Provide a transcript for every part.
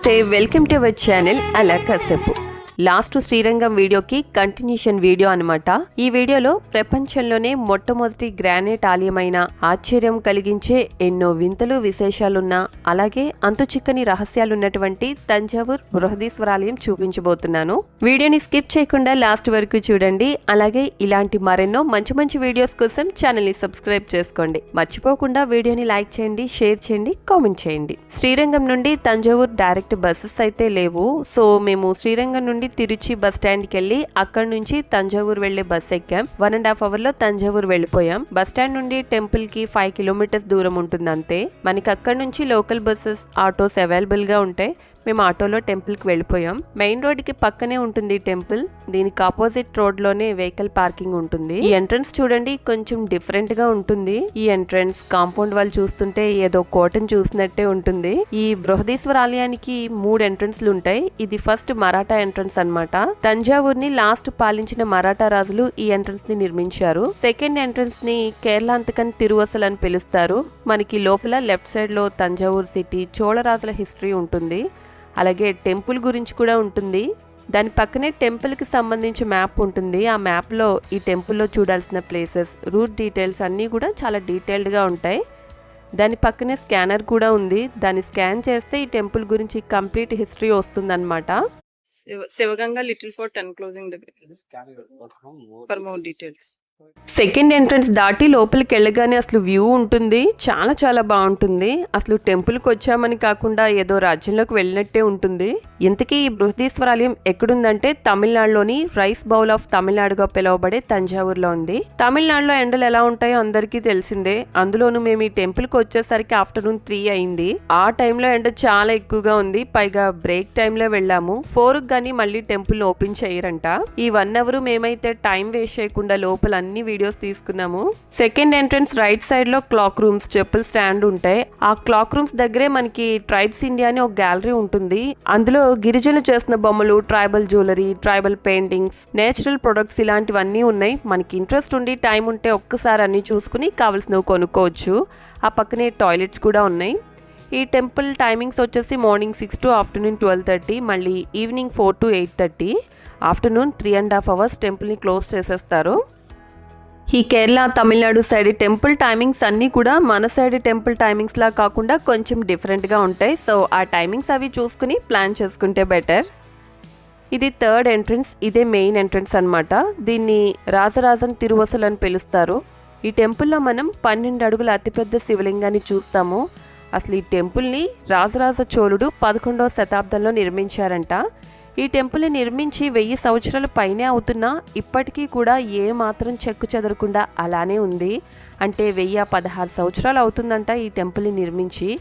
నమస్తే welcome to our channel అలా కాసేపు. లాస్ట్ శ్రీరంగం వీడియోకి కంటిన్యూషన్ వీడియో అనమాట ఈ వీడియోలో ప్రపంచంలోనే మొట్టమొదటి గ్రానైట్ ఆలయమైన ఆశ్చర్యం కలిగించే ఎన్నో వింతలు విశేషాలున్న అలాగే అంతు చిక్కని రహస్యాలున్నటువంటి తంజావూర్ బృహదీశ్వరాలయం చూపించబోతున్నాను. వీడియోని స్కిప్ చేయకుండా లాస్ట్ వరకు చూడండి. అలాగే ఇలాంటి మరెన్నో మంచి మంచి వీడియోస్ కోసం ఛానల్ని సబ్స్క్రైబ్ చేసుకోండి. మర్చిపోకుండా వీడియోని లైక్ చేయండి షేర్ చేయండి కామెంట్ చేయండి. శ్రీరంగం నుండి తంజావూర్ డైరెక్ట్ బస్సెస్ అయితే లేవు. సో మేము శ్రీరంగం నుండి తిరుచి బస్ స్టాండ్కి వెళ్ళి అక్కడ నుంచి తంజావూర్ వెళ్ళే బస్ ఎక్కాం. వన్ అండ్ హాఫ్ అవర్లో తంజావూర్ వెళ్ళిపోయాం. బస్ స్టాండ్ నుండి టెంపుల్కి ఫైవ్ కిలోమీటర్స్ దూరం ఉంటుంది అంతే మనకి అక్కడ నుంచి లోకల్ బస్సెస్ ఆటోస్ అవైలబుల్గా ఉంటాయి. మేము ఆటోలో టెంపుల్కి వెళ్ళిపోయాం. మెయిన్ రోడ్కి పక్కనే ఉంటుంది టెంపుల్. దీనికి ఆపోజిట్ రోడ్లోనే వెహికల్ పార్కింగ్ ఉంటుంది. ఈ ఎంట్రన్స్ చూడండి కొంచెం డిఫరెంట్గా ఉంటుంది. ఈ ఎంట్రన్స్ కాంపౌండ్ వాళ్ళు చూస్తుంటే ఏదో కోటను చూసినట్టే ఉంటుంది. ఈ బృహదీశ్వర ఆలయానికి మూడు ఎంట్రన్స్లు ఉంటాయి. ఇది ఫస్ట్ మరాఠా ఎంట్రన్స్ అన్నమాట. తంజావూర్ని లాస్ట్ పాలించిన మరాఠా రాజులు ఈ ఎంట్రన్స్ని నిర్మించారు. సెకండ్ ఎంట్రన్స్ని కేరళాంతకన్ తిరువసల్ అని పిలుస్తారు. మనకి లోపల లెఫ్ట్ సైడ్లో తంజావూర్ సిటీ చోళరాజుల హిస్టరీ ఉంటుంది. అలాగే టెంపుల్ గురించి కూడా ఉంటుంది. దాని పక్కనే టెంపుల్కి సంబంధించి మ్యాప్ ఉంటుంది. ఆ మ్యాప్లో ఈ టెంపుల్లో చూడాల్సిన ప్లేసెస్ రూట్ డీటెయిల్స్ అన్నీ కూడా చాలా డీటెయిల్డ్గా ఉంటాయి. దాని పక్కనే స్కానర్ కూడా ఉంది. దాన్ని స్కాన్ చేస్తే ఈ టెంపుల్ గురించి కంప్లీట్ హిస్టరీ వస్తుందన్నమాట. Sivaganga little fort enclosing for more details second entrance దాటి లోపలికి వెళ్ళగానే అసలు వ్యూ ఉంటుంది. చాలా చాలా బాగుంటుంది. అసలు టెంపుల్కి వచ్చామని కాకుండా ఏదో రాజ్యంలోకి వెళ్ళినట్టే ఉంటుంది. ఇంతకీ ఈ బృహదీశ్వరాలయం ఎక్కడుందంటే తమిళనాడులోని రైస్ బౌల్ ఆఫ్ తమిళనాడుగా పిలువబడే తంజావూరులో ఉంది. తమిళనాడులో ఎండలు ఎలా ఉంటాయో అందరికీ తెలిసిందే. అందులోనూ మేము ఈ టెంపుల్కి వచ్చేసరికి ఆఫ్టర్నూన్ త్రీ అయింది. ఆ టైంలో ఎండ చాలా ఎక్కువగా ఉంది. పైగా బ్రేక్ టైంలో వెళ్ళాము. ఫోర్కి కానీ మళ్ళీ టెంపుల్ ఓపెన్ చేయరంట. ఈ వన్ అవర్ మేమైతే టైం వేస్ట్ చేయకుండా లోపల అన్ని వీడియోస్ తీసుకున్నాము. సెకండ్ ఎంట్రన్స్ రైట్ సైడ్లో క్లాక్ రూమ్స్ చెప్పుల స్టాండ్ ఉంటాయి. ఆ క్లాక్ రూమ్స్ దగ్గరే మనకి ట్రైబ్స్ ఇండియా అని ఒక గ్యాలరీ ఉంటుంది. అందులో గిరిజనులు చేసిన బొమ్మలు tribal jewellery tribal paintings natural products ఇలాంటివన్నీ ఉన్నాయి. మనకి ఇంట్రెస్ట్ ఉండి టైం ఉంటే ఒక్కసారి అన్ని చూసుకుని కావాల్సినవి కొనుక్కోవచ్చు. ఆ పక్కనే టాయిలెట్స్ కూడా ఉన్నాయి. ఈ టెంపుల్ టైమింగ్స్ వచ్చేసి morning six to afternoon twelve thirty మళ్ళీ evening four to eight thirty afternoon three and half hours టెంపుల్ని క్లోజ్ చేసేస్తారు. ఈ Kerala Tamil Nadu side temple timings అన్నీ కూడా మన సైడ్ టెంపుల్ టైమింగ్స్ లా కాకుండా కొంచెం డిఫరెంట్గా ఉంటాయి. సో ఆ టైమింగ్స్ అవి చూసుకుని ప్లాన్ చేసుకుంటే బెటర్ ఇది థర్డ్ ఎంట్రన్స్ ఇదే మెయిన్ ఎంట్రన్స్ అనమాట దీన్ని రాజరాజన్ తిరువసలు అని పిలుస్తారు. ఈ టెంపుల్లో మనం పన్నెండు అడుగుల అతిపెద్ద శివలింగాన్ని చూస్తాము. అసలు ఈ టెంపుల్ని రాజరాజ చోళుడు పదకొండవ శతాబ్దంలో నిర్మించారంట. ఈ టెంపుల్ని నిర్మించి వెయ్యి సంవత్సరాల పైనే అవుతున్నా ఇప్పటికీ కూడా ఏ మాత్రం చెక్కు చెదరకుండా అలానే ఉంది. అంటే వెయ్యి పదహారు సంవత్సరాలు అవుతుందంట ఈ టెంపుల్ని నిర్మించి.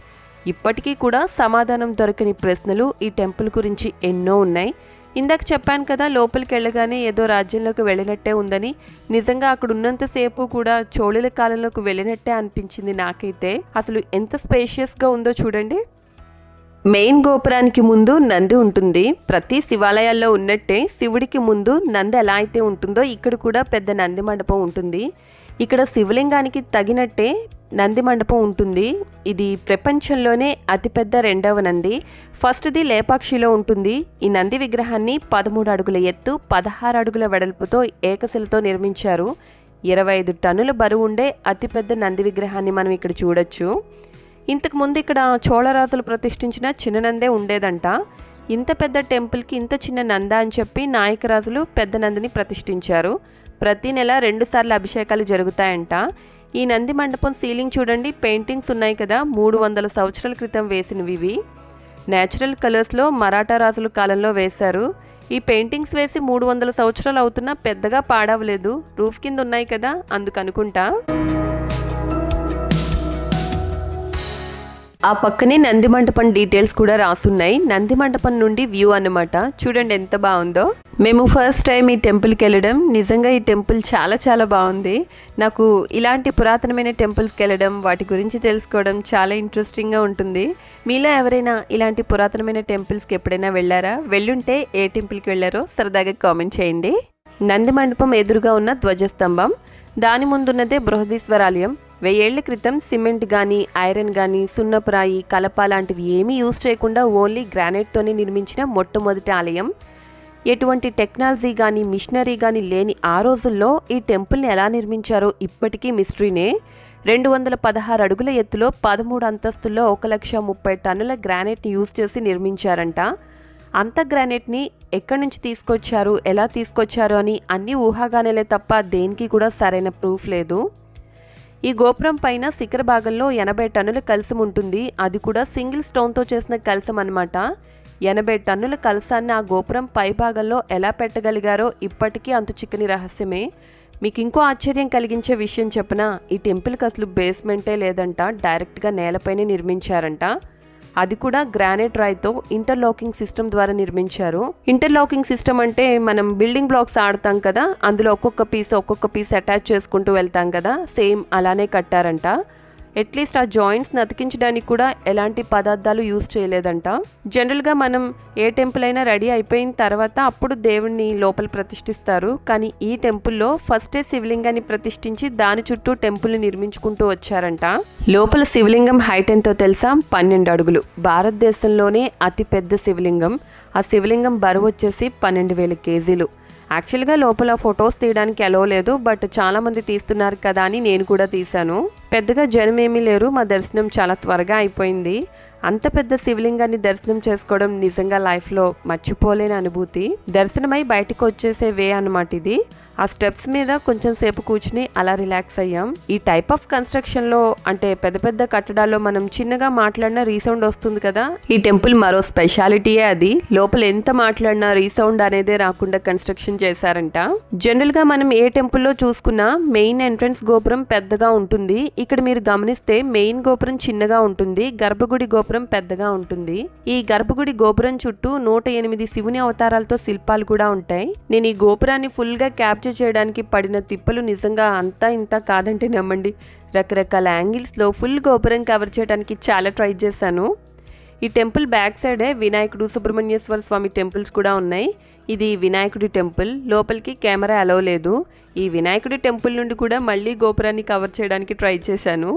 ఇప్పటికీ కూడా సమాధానం దొరకని ప్రశ్నలు ఈ టెంపుల్ గురించి ఎన్నో ఉన్నాయి. ఇందాక చెప్పాను కదా లోపలికి వెళ్ళగానే ఏదో రాజ్యంలోకి వెళ్ళినట్టే ఉందని. నిజంగా అక్కడ ఉన్నంతసేపు కూడా చోళుల కాలంలోకి వెళ్ళినట్టే అనిపించింది నాకైతే. అసలు ఎంత స్పేషియస్గా ఉందో చూడండి. మెయిన్ గోపురానికి ముందు నంది ఉంటుంది. ప్రతి శివాలయాల్లో ఉన్నట్టే శివుడికి ముందు నంది ఎలా అయితే ఉంటుందో ఇక్కడ కూడా పెద్ద నంది మండపం ఉంటుంది. ఇక్కడ శివలింగానికి తగినట్టే నంది మండపం ఉంటుంది. ఇది ప్రపంచంలోనే అతిపెద్ద రెండవ నంది. ఫస్ట్ది లేపాక్షిలో ఉంటుంది. ఈ నంది విగ్రహాన్ని పదమూడు అడుగుల ఎత్తు పదహారు అడుగుల వెడల్పుతో ఏకశిలతో నిర్మించారు. ఇరవై ఐదు టన్నుల బరువు ఉండే అతిపెద్ద నంది విగ్రహాన్ని మనం ఇక్కడ చూడొచ్చు. ఇంతకు ముందు ఇక్కడ చోళరాజులు ప్రతిష్ఠించిన చిన్న నందే ఉండేదంట. ఇంత పెద్ద టెంపుల్కి ఇంత చిన్న నంద అని చెప్పి నాయకరాజులు పెద్ద నందిని ప్రతిష్ఠించారు. ప్రతి నెల రెండు సార్లు అభిషేకాలు జరుగుతాయంట. ఈ నంది మండపం సీలింగ్ చూడండి పెయింటింగ్స్ ఉన్నాయి కదా మూడు వందల సంవత్సరాల క్రితం వేసినవి ఇవి. నేచురల్ కలర్స్లో మరాఠా రాజుల కాలంలో వేశారు. ఈ పెయింటింగ్స్ వేసి మూడు వందల సంవత్సరాలు అవుతున్నా పెద్దగా పాడవలేదు. రూఫ్ కింద ఉన్నాయి కదా అందుకనుకుంటా ఆ పక్కనే నంది మంటపం డీటెయిల్స్ కూడా రాసున్నాయి. నంది మంటపం నుండి వ్యూ అన్నమాట. చూడండి ఎంత బాగుందో. మేము ఫస్ట్ టైం ఈ టెంపుల్కి వెళ్ళడం. నిజంగా ఈ టెంపుల్ చాలా చాలా బాగుంది. నాకు ఇలాంటి పురాతనమైన టెంపుల్స్కి వెళ్ళడం వాటి గురించి తెలుసుకోవడం చాలా ఇంట్రెస్టింగ్గా ఉంటుంది. మీలో ఎవరైనా ఇలాంటి పురాతనమైన టెంపుల్స్కి ఎప్పుడైనా వెళ్ళారా? వెళ్ళుంటే ఏ టెంపుల్కి వెళ్ళారో సరదాగా కామెంట్ చేయండి. నంది మండపం ఎదురుగా ఉన్న ధ్వజస్తంభం. దాని ముందున్నదే బృహదీశ్వరాలయం. వెయ్యేళ్ళ క్రితం సిమెంట్ కానీ ఐరన్ కానీ సున్నపురాయి కలప లాంటివి ఏమీ యూజ్ చేయకుండా ఓన్లీ గ్రానైట్తోనే నిర్మించిన మొట్టమొదటి ఆలయం. ఎటువంటి టెక్నాలజీ కానీ మిషనరీ కానీ లేని ఆ రోజుల్లో ఈ టెంపుల్ని ఎలా నిర్మించారో ఇప్పటికీ మిస్టరీనే. రెండు వందల పదహారు అడుగుల ఎత్తులో పదమూడు అంతస్తుల్లో ఒక లక్ష ముప్పై టన్నుల గ్రానైట్ని యూజ్ చేసి నిర్మించారంట. అంత గ్రానైట్ని ఎక్కడి నుంచి తీసుకొచ్చారు ఎలా తీసుకొచ్చారు అని అన్ని ఊహాగానేలే తప్ప దేనికి కూడా సరైన ప్రూఫ్ లేదు. ఈ గోపురం పైన శిఖర భాగంలో ఎనభై టన్నుల కలసం ఉంటుంది. అది కూడా సింగిల్ స్టోన్తో చేసిన కలసం అన్నమాట. ఎనభై టన్నుల కలసాన్ని ఆ గోపురం పై భాగంలో ఎలా పెట్టగలిగారో ఇప్పటికీ అంతు చిక్కని రహస్యమే. మీకు ఇంకో ఆశ్చర్యం కలిగించే విషయం చెప్పనా? ఈ టెంపుల్కి అసలు బేస్మెంటే లేదంట. డైరెక్ట్గా నేలపైనే నిర్మించారంట. అది కూడా గ్రానైట్ రాయ్తో ఇంటర్లాకింగ్ సిస్టమ్ ద్వారా నిర్మించారు. ఇంటర్లాకింగ్ సిస్టమ్ అంటే మనం బిల్డింగ్ బ్లాక్స్ ఆడతాం కదా అందులో ఒక్కొక్క పీస్ ఒక్కొక్క పీస్ అటాచ్ చేసుకుంటూ వెళ్తాం కదా సేమ్ అలానే కట్టారంట. అట్లీస్ట్ ఆ జాయింట్స్ అతికించడానికి కూడా ఎలాంటి పదార్థాలు యూజ్ చేయలేదంట. జనరల్గా మనం ఏ టెంపుల్ అయినా రెడీ అయిపోయిన తర్వాత అప్పుడు దేవుణ్ణి లోపల ప్రతిష్ఠిస్తారు. కానీ ఈ టెంపుల్లో ఫస్టే శివలింగాన్ని ప్రతిష్ఠించి దాని చుట్టూ టెంపుల్ని నిర్మించుకుంటూ వచ్చారంట. లోపల శివలింగం హైట్ ఎంతో తెలుసా? పన్నెండు అడుగులు. భారతదేశంలోనే అతి పెద్ద శివలింగం. ఆ శివలింగం బరువు వచ్చేసి పన్నెండు వేల కేజీలు. యాక్చువల్గా లోపల ఫొటోస్ తీయడానికి ఎలో లేదు బట్ చాలా మంది తీస్తున్నారు కదా అని నేను కూడా తీశాను. పెద్దగా జనం ఏమీ లేరు మా దర్శనం చాలా త్వరగా అయిపోయింది. అంత పెద్ద శివలింగాన్ని దర్శనం చేసుకోవడం నిజంగా లైఫ్లో మర్చిపోలేని అనుభూతి. దర్శనమై బయటకు వచ్చేసే వే అనమాట ఇది. ఆ స్టెప్స్ మీద కొంచెం సేపు కూర్చుని అలా రిలాక్స్ అయ్యాం. ఈ టైప్ ఆఫ్ కన్స్ట్రక్షన్లో అంటే పెద్ద పెద్ద కట్టడాల్లో మనం చిన్నగా మాట్లాడినా రీసౌండ్ వస్తుంది కదా? ఈ టెంపుల్ మరో స్పెషాలిటీయే అది. లోపల ఎంత మాట్లాడినా రీసౌండ్ అనేదే రాకుండా కన్స్ట్రక్షన్ చేశారంట. జనరల్గా మనం ఏ టెంపుల్లో చూసుకున్నా మెయిన్ ఎంట్రన్స్ గోపురం పెద్దగా ఉంటుంది. ఇక్కడ మీరు గమనిస్తే మెయిన్ గోపురం చిన్నగా ఉంటుంది. గర్భగుడి గోపురం గోపురం పెద్దగా ఉంటుంది. ఈ గర్భగుడి గోపురం చుట్టూ నూట ఎనిమిది శివుని అవతారాలతో శిల్పాలు కూడా ఉంటాయి. నేను ఈ గోపురాన్ని ఫుల్గా క్యాప్చర్ చేయడానికి పడిన తిప్పలు నిజంగా అంతా ఇంత కాదంటే నమ్మండి. రకరకాల యాంగిల్స్లో ఫుల్ గోపురం కవర్ చేయడానికి చాలా ట్రై చేశాను. ఈ టెంపుల్ బ్యాక్ సైడే వినాయకుడు సుబ్రహ్మణ్యేశ్వర స్వామి టెంపుల్స్ కూడా ఉన్నాయి. ఇది వినాయకుడి టెంపుల్. లోపలికి కెమెరా అలవ్ లేదు. ఈ వినాయకుడి టెంపుల్ నుండి కూడా మళ్ళీ గోపురాన్ని కవర్ చేయడానికి ట్రై చేశాను.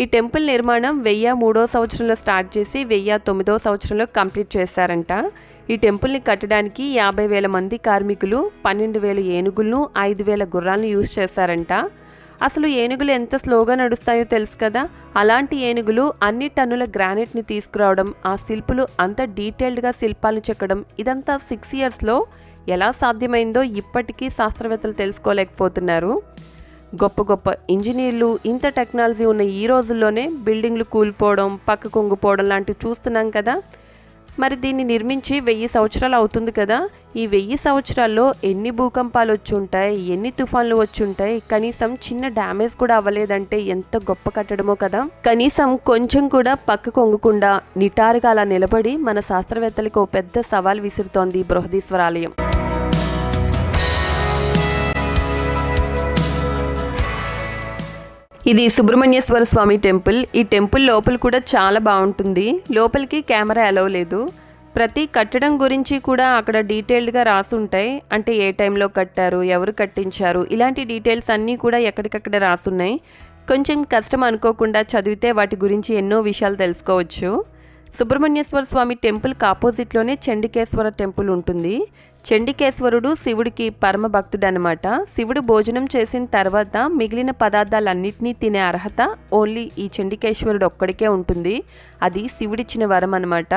ఈ టెంపుల్ నిర్మాణం వెయ్యి మూడో సంవత్సరంలో స్టార్ట్ చేసి వెయ్యి తొమ్మిదో సంవత్సరంలో కంప్లీట్ చేశారంట. ఈ టెంపుల్ని కట్టడానికి యాభై వేల మంది కార్మికులు పన్నెండు వేల ఏనుగులను ఐదు వేల గుర్రాలను యూజ్ చేశారంట. అసలు ఏనుగులు ఎంత స్లోగా నడుస్తాయో తెలుసు కదా? అలాంటి ఏనుగులు అన్ని టన్నుల గ్రానైట్ని తీసుకురావడం ఆ శిల్పులు అంత డీటెయిల్డ్గా శిల్పాలు చెక్కడం ఇదంతా సిక్స్ ఇయర్స్లో ఎలా సాధ్యమైందో ఇప్పటికీ శాస్త్రవేత్తలు తెలుసుకోలేకపోతున్నారు. గొప్ప గొప్ప ఇంజనీర్లు ఇంత టెక్నాలజీ ఉన్న ఈ రోజుల్లోనే బిల్డింగ్లు కూలిపోవడం పక్క కొంగిపోవడం లాంటివి చూస్తున్నాం కదా. మరి దీన్ని నిర్మించి వెయ్యి సంవత్సరాలు అవుతుంది కదా. ఈ వెయ్యి సంవత్సరాల్లో ఎన్ని భూకంపాలు వచ్చి ఉంటాయి ఎన్ని తుఫాన్లు వచ్చి ఉంటాయి కనీసం చిన్న డ్యామేజ్ కూడా అవ్వలేదంటే ఎంత గొప్ప కట్టడమో కదా. కనీసం కొంచెం కూడా పక్క కొంగకుండా నిటారుగా అలా నిలబడి మన శాస్త్రవేత్తలకు ఓ పెద్ద సవాల్ విసురుతోంది బృహదీశ్వర ఇది సుబ్రహ్మణ్యేశ్వర స్వామి టెంపుల్. ఈ టెంపుల్ లోపల కూడా చాలా బాగుంటుంది. లోపలికి కెమెరా అలౌ లేదు. ప్రతి కట్టడం గురించి కూడా అక్కడ డీటెయిల్డ్గా రాసి ఉంటాయి. అంటే ఏ టైంలో కట్టారు ఎవరు కట్టించారు ఇలాంటి డీటెయిల్స్ అన్నీ కూడా ఎక్కడికక్కడ రాసున్నాయి కొంచెం కష్టం అనుకోకుండా చదివితే వాటి గురించి ఎన్నో విషయాలు తెలుసుకోవచ్చు. సుబ్రహ్మణ్యేశ్వర స్వామి టెంపుల్కి ఆపోజిట్లోనే చండికేశ్వర టెంపుల్ ఉంటుంది. చండికేశ్వరుడు శివుడికి పరమ భక్తుడు అనమాట శివుడు భోజనం చేసిన తర్వాత మిగిలిన పదార్థాలన్నింటినీ తినే అర్హత ఓన్లీ ఈ చండికేశ్వరుడు ఒక్కడికే ఉంటుంది. అది శివుడిచ్చిన వరం అనమాట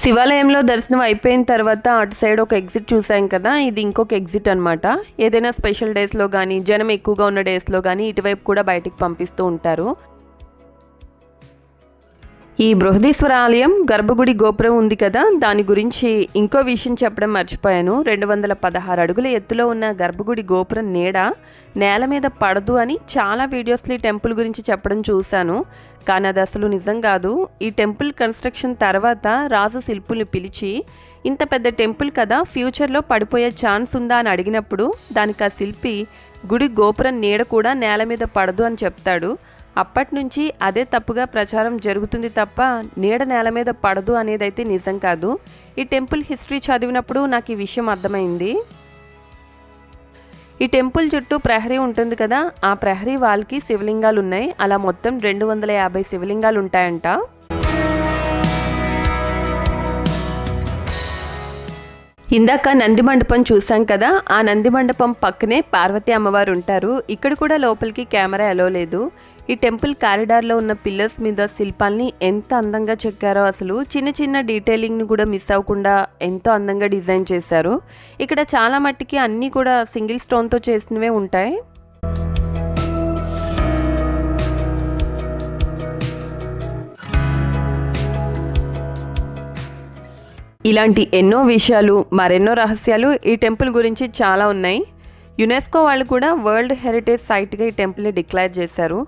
శివాలయంలో దర్శనం అయిపోయిన తర్వాత అటు సైడ్ ఒక ఎగ్జిట్ చూసాం కదా ఇది ఇంకొక ఎగ్జిట్ అనమాట ఏదైనా స్పెషల్ డేస్లో కానీ జనం ఎక్కువగా ఉన్న డేస్లో కానీ ఇటువైపు కూడా బయటికి పంపిస్తూ ఉంటారు. ఈ బృహదీశ్వర ఆలయం గర్భగుడి గోపురం ఉంది కదా దాని గురించి ఇంకో విషయం చెప్పడం మర్చిపోయాను. రెండు వందల పదహారు అడుగుల ఎత్తులో ఉన్న గర్భగుడి గోపురం నీడ నేల మీద పడదు అని చాలా వీడియోస్లో ఈ టెంపుల్ గురించి చెప్పడం చూశాను. కానీ అది అసలు నిజం కాదు. ఈ టెంపుల్ కన్స్ట్రక్షన్ తర్వాత రాజు శిల్పుల్ని పిలిచి ఇంత పెద్ద టెంపుల్ కదా ఫ్యూచర్లో పడిపోయే ఛాన్స్ ఉందా? అని అడిగినప్పుడు దానికి ఆ శిల్పి గుడి గోపురం నీడ కూడా నేల మీద పడదు అని చెప్తాడు. అప్పటి నుంచి అదే తప్పుగా ప్రచారం జరుగుతుంది తప్ప నీడ నేల మీద పడదు అనేదైతే నిజం కాదు. ఈ టెంపుల్ హిస్టరీ చదివినప్పుడు నాకు ఈ విషయం అర్థమైంది. ఈ టెంపుల్ చుట్టూ ప్రహరీ ఉంటుంది కదా ఆ ప్రహరీ వాళ్ళకి శివలింగాలు ఉన్నాయి అలా మొత్తం రెండు వందల యాభై శివలింగాలు ఉంటాయంట ఇందాక నంది మండపం చూసాం కదా ఆ నంది మండపం పక్కనే పార్వతి అమ్మవారు ఉంటారు. ఇక్కడ కూడా లోపలికి కెమెరా ఎలో లేదు. ఈ టెంపుల్ కారిడార్లో ఉన్న పిల్లర్స్ మీద శిల్పాల్ని ఎంత అందంగా చెక్కారో అసలు చిన్న చిన్న డీటెయిలింగ్ని కూడా మిస్ అవ్వకుండా ఎంతో అందంగా డిజైన్ చేశారు. ఇక్కడ చాలా మట్టికి అన్నీ కూడా సింగిల్ స్టోన్తో చేసినవే ఉంటాయి. ఇలాంటి ఎన్నో విషయాలు మరెన్నో రహస్యాలు ఈ టెంపుల్ గురించి చాలా ఉన్నాయి. యునెస్కో వాళ్ళు కూడా వరల్డ్ హెరిటేజ్ సైట్గా ఈ టెంపుల్ని డిక్లేర్ చేశారు.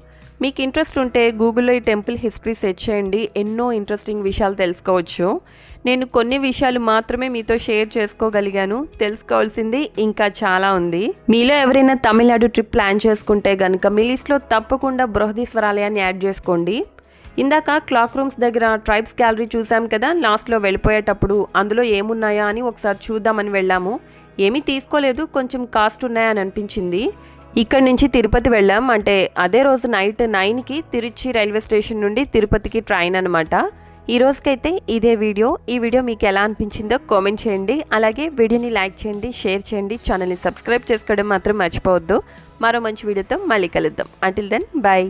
మీకు ఇంట్రెస్ట్ ఉంటే గూగుల్లో ఈ టెంపుల్ హిస్టరీ సెర్చ్ చేయండి. ఎన్నో ఇంట్రెస్టింగ్ విషయాలు తెలుసుకోవచ్చు. నేను కొన్ని విషయాలు మాత్రమే మీతో షేర్ చేసుకోగలిగాను. తెలుసుకోవాల్సింది ఇంకా చాలా ఉంది. మీలో ఎవరైనా తమిళనాడు ట్రిప్ ప్లాన్ చేసుకుంటే కనుక మీ లిస్ట్లో తప్పకుండా బృహదీశ్వరాలయాన్ని యాడ్ చేసుకోండి. ఇందాక క్లాక్ రూమ్స్ దగ్గర ట్రైబ్స్ గ్యాలరీ చూసాం కదా లాస్ట్లో వెళ్ళిపోయేటప్పుడు అందులో ఏమున్నాయా అని ఒకసారి చూద్దామని వెళ్ళాము. ఏమీ తీసుకోలేదు కొంచెం కాస్ట్ ఉన్నాయని అనిపించింది. ఇక్కడ నుంచి తిరుపతి వెళ్ళాం. అంటే అదే రోజు నైట్ నైన్కి తిరుచి రైల్వే స్టేషన్ నుండి తిరుపతికి ట్రైన్ అనమాట ఈ రోజుకైతే ఇదే వీడియో. ఈ వీడియో మీకు ఎలా అనిపించిందో కామెంట్ చేయండి. అలాగే వీడియోని లైక్ చేయండి షేర్ చేయండి ఛానల్ని సబ్స్క్రైబ్ చేసుకోవడం మాత్రం మర్చిపోవద్దు. మరో మంచి వీడియోతో మళ్ళీ కలుద్దాం. Until then bye